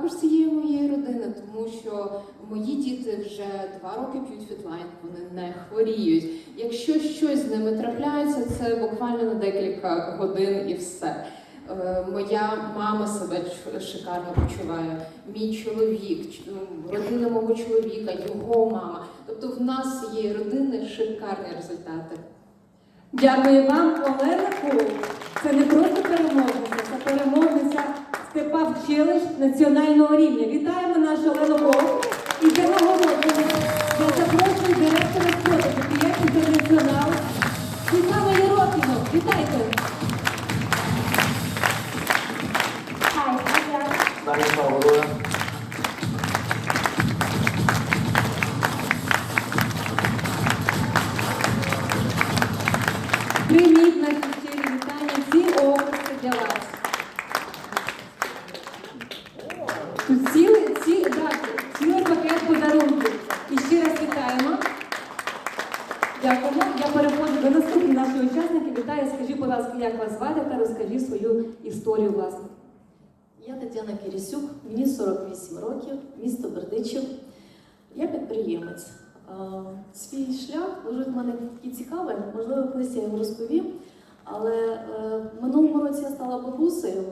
також цієї моєї родини, тому що мої діти вже два роки п'ють фітлайн, вони не хворіють. Якщо щось з ними трапляється, це буквально на декілька годин і все. Е, Моя мама себе шикарно почуває, мій чоловік, ну, родина мого чоловіка, його мама. Тобто в нас є родини шикарні результати. Дякую вам, Олена Кул. Це не просто переможниця, це переможниця Степа челендж національного рівня. Вітаємо нашу Олену Кул. Цілий, ці, да, цілий пакет подарунків. І ще раз вітаємо. Дякуємо. Я переходжу до наступної нашої учасники. Вітаю, скажіть, будь ласка, як вас звати та розкажіть свою історію власне. Я Тетяна Кирисюк, мені 48 років, місто Бердичів. Я підприємець. Свій шлях дуже в мене такий цікавий, можливо, колись я його розповім. Але е, в минулому році я стала бабусею.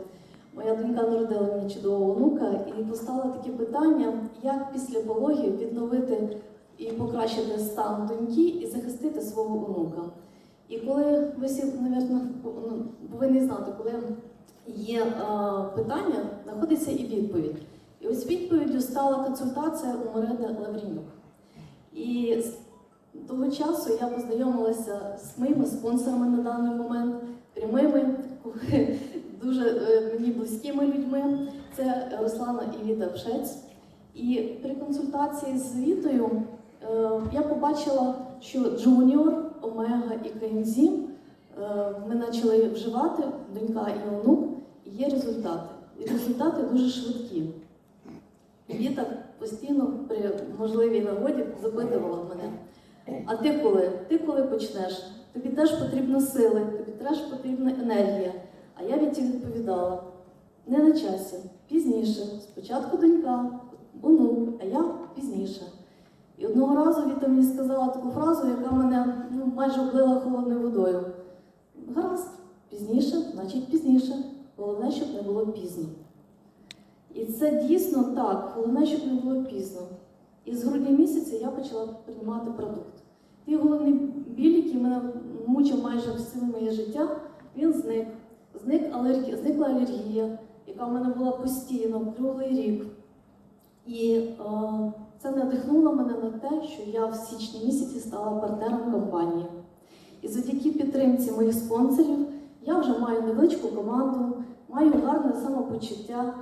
Моя донька народила мені чудового онука, і постало таке питання, як після пологів відновити і покращити стан доньки і захистити свого онука. І коли ви всі, мабуть, повинні знати, коли є е, питання, знаходиться і відповідь. І ось відповіддю стала консультація у Марини Лаврінюк. І з того часу я познайомилася з моїми спонсорами на даний момент, мені близькими людьми. Це Руслана і Віта Вшець. І при консультації з Вітою е, я побачила, що Джуніор, Омега і Кензім е, ми почали вживати, донька і онук, і є результати. І результати дуже швидкі. Віта постійно при можливій нагоді запитувала мене: а ти коли? Ти коли почнеш? Тобі теж потрібно сили, тобі теж потрібна енергія. А я Віті відповідала: не на часі, пізніше. Спочатку донька, онук, а я пізніше. І одного разу Віта мені сказала таку фразу, яка мене ну, майже облила холодною водою. Гаразд, пізніше, значить пізніше. Головне, щоб не було пізно. І це дійсно так, головне, щоб не було пізно. І з грудня місяця я почала приймати продукт. Той головний біль, який мене мучив майже все моє життя, він зник. Зник алергія, зникла алергія, яка в мене була постійно, круглий рік. І е, це надихнуло мене на те, що я в січні місяці стала партнером компанії. І завдяки підтримці моїх спонсорів я вже маю невеличку команду, маю гарне самопочуття,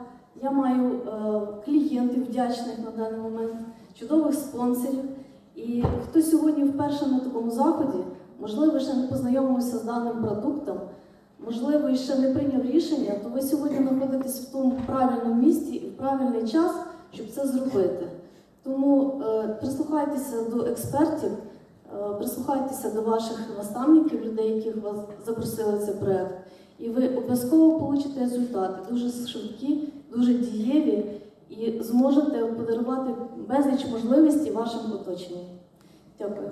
я маю е, клієнтів вдячних на даний момент, чудових спонсорів. І хто сьогодні вперше на такому заході, можливо, ще не познайомився з даним продуктом, можливо, і ще не прийняв рішення, то ви сьогодні знаходитесь в тому правильному місці і в правильний час, щоб це зробити. Тому е, прислухайтеся до експертів, е, прислухайтеся до ваших наставників, людей, яких вас запросили в цей проект, і ви обов'язково получите результати дуже швидкі, дуже дієві і зможете подарувати безліч можливостей вашим оточенням. Дякую.